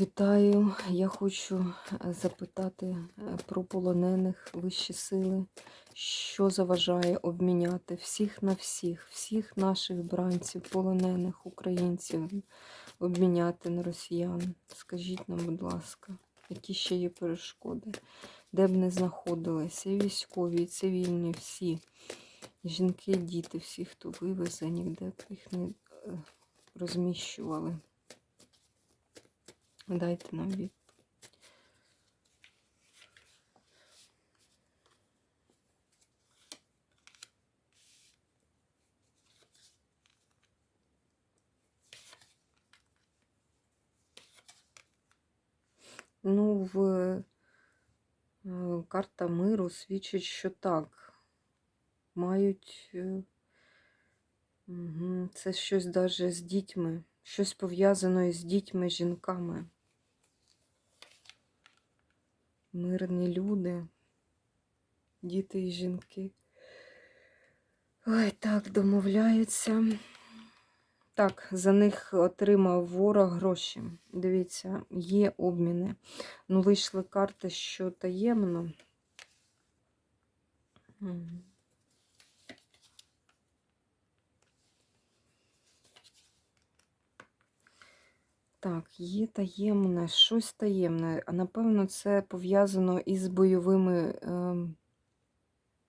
Вітаю. Я хочу е, запитати е, про полонених вищі сили, що заважає обміняти всіх на всіх, всіх наших бранців, полонених українців, обміняти на росіян. Скажіть нам, будь ласка, які ще є перешкоди, де б не знаходилися, і військові, і цивільні, всі, жінки, діти, всі, хто вивезені, де б їх не е, розміщували. Дайте нам від. Ну, в карта миру свідчить, що так. Мають е, це щось даже з дітьми, щось пов'язане з дітьми, жінками. Мирні люди, діти і жінки. Ой, так, домовляються. Так, за них отримав ворог гроші. Дивіться, є обміни. Ну, вийшли карти, що таємно. Мгм. Так, є таємне, щось таємне. А напевно, це пов'язано із бойовими, ем,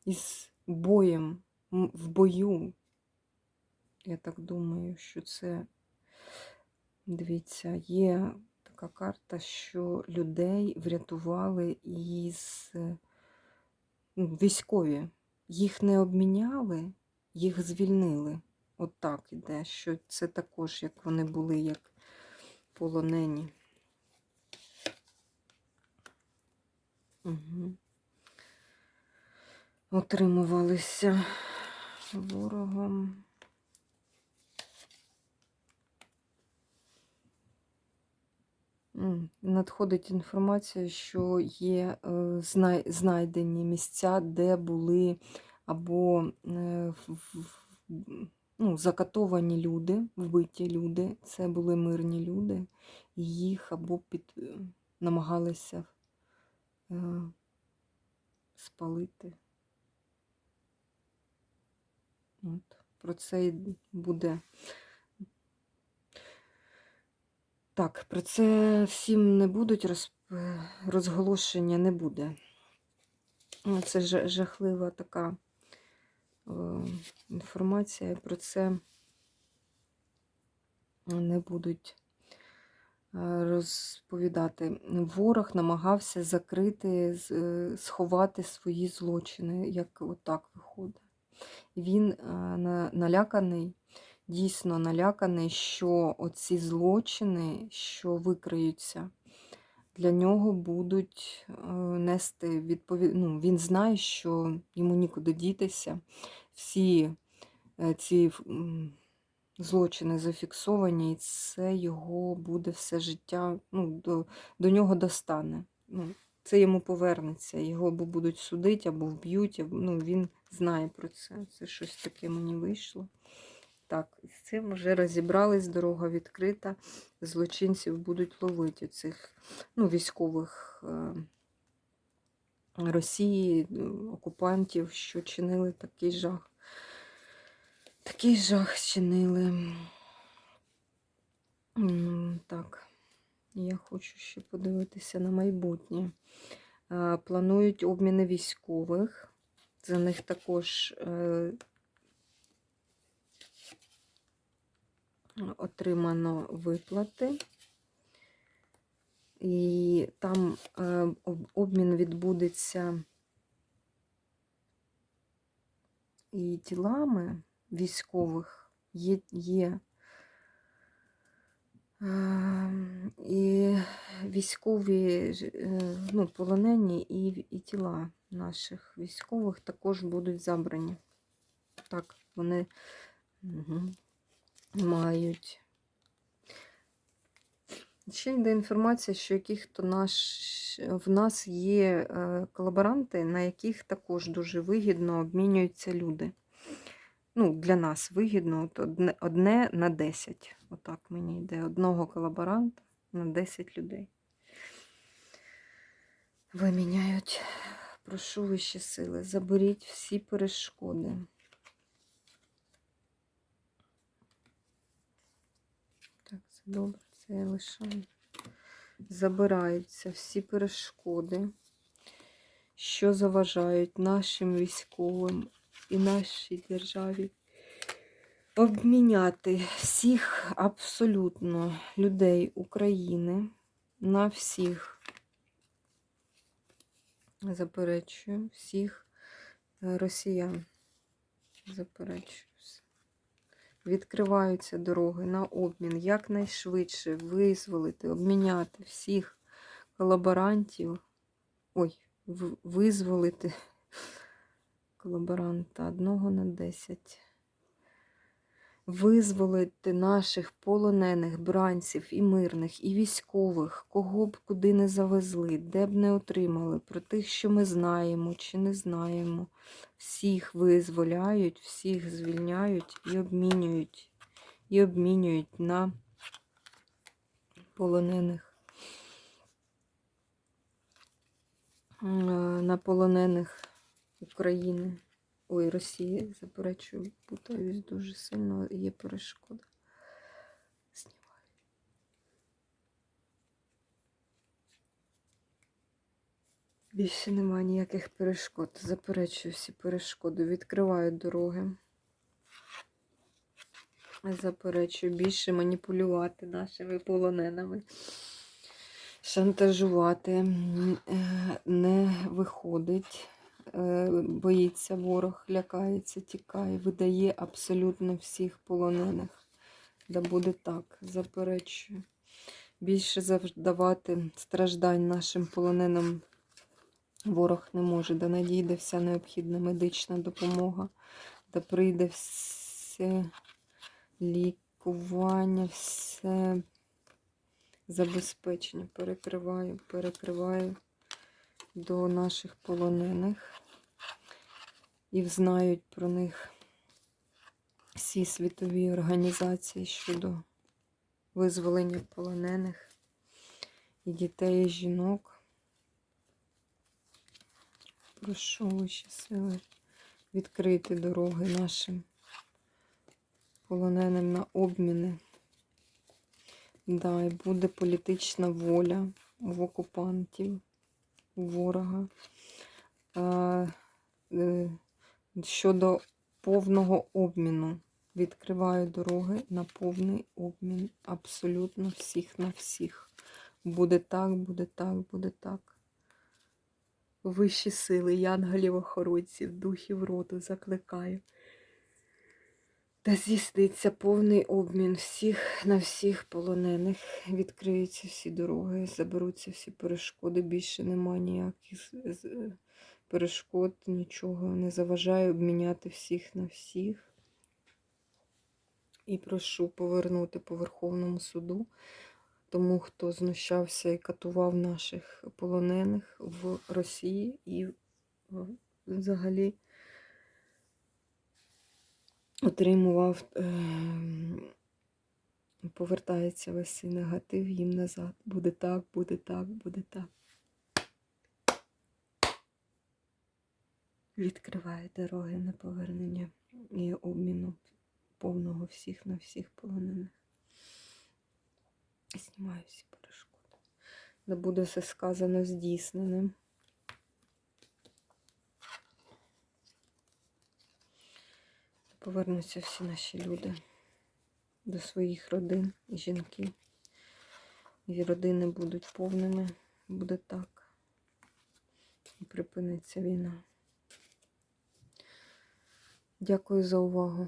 із боєм, в бою. Я так думаю, що це, дивіться, є така карта, що людей врятували із е, ну, військові. Їх не обміняли, їх звільнили. От так іде, що це також, як вони були, як полонені. Угу. Отримувалися ворогом. Надходить інформація, що є е, знайдені місця, де були або е, ну, закатовані люди, вбиті люди. Це були мирні люди, і їх або під, е, намагалися е, спалити. От. Про це й буде. Так, про це всім не будуть роз... розголошення не буде. Це жа- жахлива така інформація. Про це не будуть е, розповідати. Ворог намагався закрити, е, сховати свої злочини, як отак виходить. Він е, наляканий дійсно наляканий, що оці злочини, що викриються, для нього будуть е, нести відповідь. Ну, він знає, що йому нікуди дітися. Всі е, ці злочини зафіксовані, і це його буде все життя, ну, до, до нього достане. Ну, це йому повернеться, його або будуть судити, або вб'ють. Ну, він знає про це. Це щось таке мені вийшло. Так, з цим вже розібрались, дорога відкрита. Злочинців будуть ловити цих ну, військових е, Росії, окупантів, що чинили такий жах. Такий жах чинили. Так, я хочу ще подивитися на майбутнє. Е, Планують обміни військових. За них також отримано виплати. І там е, обмін відбудеться і тілами військових є, є е, і військові е, ну, полонені, і, і тіла наших військових також будуть забрані. Так, вони угу, мають. Ще йде інформація, що яких-то наш, в нас є е, колаборанти, на яких також дуже вигідно обмінюються люди. Ну, для нас вигідно от одне, одне на 10. Отак мені йде одного колаборанта на 10 людей. Виміняють, прошу вищі сили, заберіть всі перешкоди. Так, це добре, це я лишаю. Забираються всі перешкоди, що заважають нашим військовим і нашій державі обміняти всіх абсолютно людей України на всіх, заперечую, всіх е, росіян. Заперечую. Відкриваються дороги на обмін якнайшвидше визволити, обміняти всіх колаборантів. Ой, визволити колаборанта одного на 10 визволити наших полонених бранців і мирних, і військових, кого б куди не завезли, де б не отримали, про тих, що ми знаємо чи не знаємо. Всіх визволяють, всіх звільняють і обмінюють, і обмінюють на полонених. Е, На полонених України. Ой, Росії, заперечую, путаюсь дуже сильно, є перешкода. Знімаю. Більше немає ніяких перешкод. Заперечую всі перешкоди. Відкриваю дороги. Заперечую більше маніпулювати нашими полоненими. Шантажувати е, не виходить боїться ворог, лякається, тікає, видає абсолютно всіх полонених. Да буде так, заперечую. Більше завдавати страждань нашим полоненим ворог не може. Да надійде вся необхідна медична допомога, да прийде все лікування, все забезпечення. Перекриваю, перекриваю до наших полонених і взнають про них всі світові організації щодо визволення полонених і дітей, і жінок. Прошу вищі сили відкрити дороги нашим полоненим на обміни. Да, і буде політична воля в окупантів, ворога. Е, щодо повного обміну. Відкриваю дороги на повний обмін абсолютно всіх на всіх. Буде так, буде так, буде так. Вищі сили, янголів охоронців, духів роду закликаю. Та здійсниться повний обмін всіх на всіх полонених. Відкриються всі дороги, заберуться всі перешкоди. Більше нема ніяких перешкод, нічого не заважає обміняти всіх на всіх. І прошу повернути по Верховному суду тому, хто знущався і катував наших полонених в Росії і е, взагалі отримував, ем, повертається весь цей негатив їм назад. Буде так, буде так, буде так. Відкриває дороги на повернення і обміну повного всіх на всіх полонених. Знімаю всі перешкоди. Да буде все сказано здійсненим. Повернуться всі наші люди до своїх родин, і жінки. І родини будуть повними, буде так. І припиниться війна. Дякую за увагу.